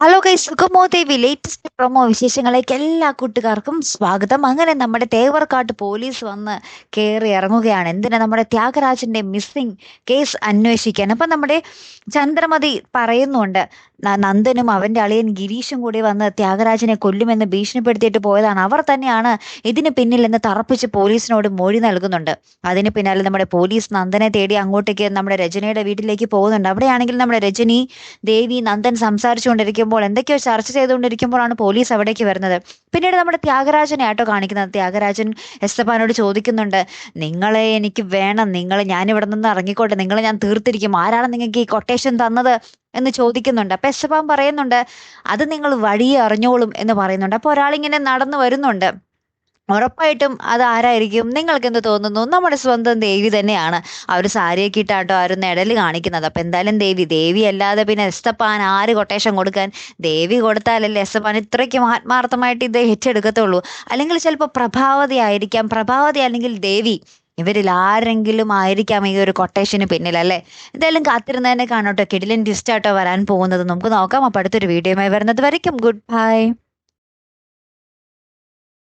Hello കൈ സുഖമോ ദേവി latest promo വിശേഷങ്ങളിലേക്ക് എല്ലാ കൂട്ടുകാർക്കും സ്വാഗതം. അങ്ങനെ നമ്മുടെ തേവർക്കാട്ട് പോലീസ് വന്ന് കയറി ഇറങ്ങുകയാണ്. എന്തിനാ നമ്മുടെ ത്യാഗരാജന്റെ മിസ്സിംഗ് കേസ് അന്വേഷിക്കാൻ? അപ്പം നമ്മുടെ ചന്ദ്രമതി പറയുന്നുണ്ട് നന്ദനും അവന്റെ അളിയൻ ഗിരീഷും കൂടി വന്ന് ത്യാഗരാജനെ കൊല്ലുമെന്ന് ഭീഷണിപ്പെടുത്തിയിട്ട് പോയതാണ്. അവർ തന്നെയാണ് ഇതിന് പിന്നിലെന്ന് തറപ്പിച്ച് പോലീസിനോട് മൊഴി നൽകുന്നുണ്ട്. അതിന് പിന്നാലെ നമ്മുടെ പോലീസ് നന്ദനെ തേടി അങ്ങോട്ടേക്ക് നമ്മുടെ രജനയുടെ വീട്ടിലേക്ക് പോകുന്നുണ്ട്. അവിടെയാണെങ്കിൽ നമ്മുടെ രജനി ദേവി നന്ദൻ സംസാരിച്ചുകൊണ്ടിരിക്കുമ്പോൾ എന്തൊക്കെയോ ചർച്ച ചെയ്തുകൊണ്ടിരിക്കുമ്പോഴാണ് പോലീസ് അവിടേക്ക് വരുന്നത്. പിന്നീട് നമ്മുടെ ത്യാഗരാജനെ ആട്ടോ കാണിക്കുന്നത്. ത്യാഗരാജൻ എസ്തപ്പാനോട് ചോദിക്കുന്നുണ്ട് നിങ്ങളെ എനിക്ക് വേണം. നിങ്ങൾ ഞാൻ ഇവിടെ നിന്ന് ഇറങ്ങിക്കോട്ടെ. നിങ്ങളെ ഞാൻ തീർത്തിരിക്കും. ആരാണ് നിങ്ങൾക്ക് ഈ കൊട്ടേഷൻ തന്നത്? എന്ന് ചോദിക്കുന്നുണ്ട്. അപ്പൊ എസ്തപ്പാൻ പറയുന്നുണ്ട് അത് നിങ്ങൾ വഴിയെ അറിഞ്ഞോളും എന്ന് പറയുന്നുണ്ട്. അപ്പൊ ഒരാളിങ്ങനെ നടന്നു വരുന്നുണ്ട്. ഉറപ്പായിട്ടും അത് ആരായിരിക്കും? നിങ്ങൾക്ക് എന്ത് തോന്നുന്നു? നമ്മുടെ സ്വന്തം ദേവി തന്നെയാണ്. ആ ഒരു സാരിയൊക്കെ ഇട്ടാട്ടോ ആ കാണിക്കുന്നത്. അപ്പം എന്തായാലും ദേവി ദേവി അല്ലാതെ പിന്നെ എസ്തപ്പാൻ ആര് കൊട്ടേഷൻ കൊടുക്കാൻ? ദേവി കൊടുത്താലല്ലേ എസ്തപ്പാൻ ഇത്രയ്ക്കും ആത്മാർത്ഥമായിട്ട് ഇത് ഏറ്റെടുക്കത്തുള്ളൂ. അല്ലെങ്കിൽ ചിലപ്പോൾ പ്രഭാവതി ആയിരിക്കാം. പ്രഭാവതി അല്ലെങ്കിൽ ദേവി. ഇവരിൽ ആരെങ്കിലും ആയിരിക്കാം ഈ ഒരു കൊട്ടേഷന് പിന്നിൽ അല്ലേ? എന്തായാലും കാത്തിരുന്ന് തന്നെ കാണോട്ടോ കിടിലൻ ട്വിസ്റ്റ് ആട്ടോ വരാൻ പോകുന്നത്. നമുക്ക് നോക്കാം. അപ്പോൾ അടുത്തൊരു വീഡിയോയുമായി വരുന്നത് വരയ്ക്കും. Good bye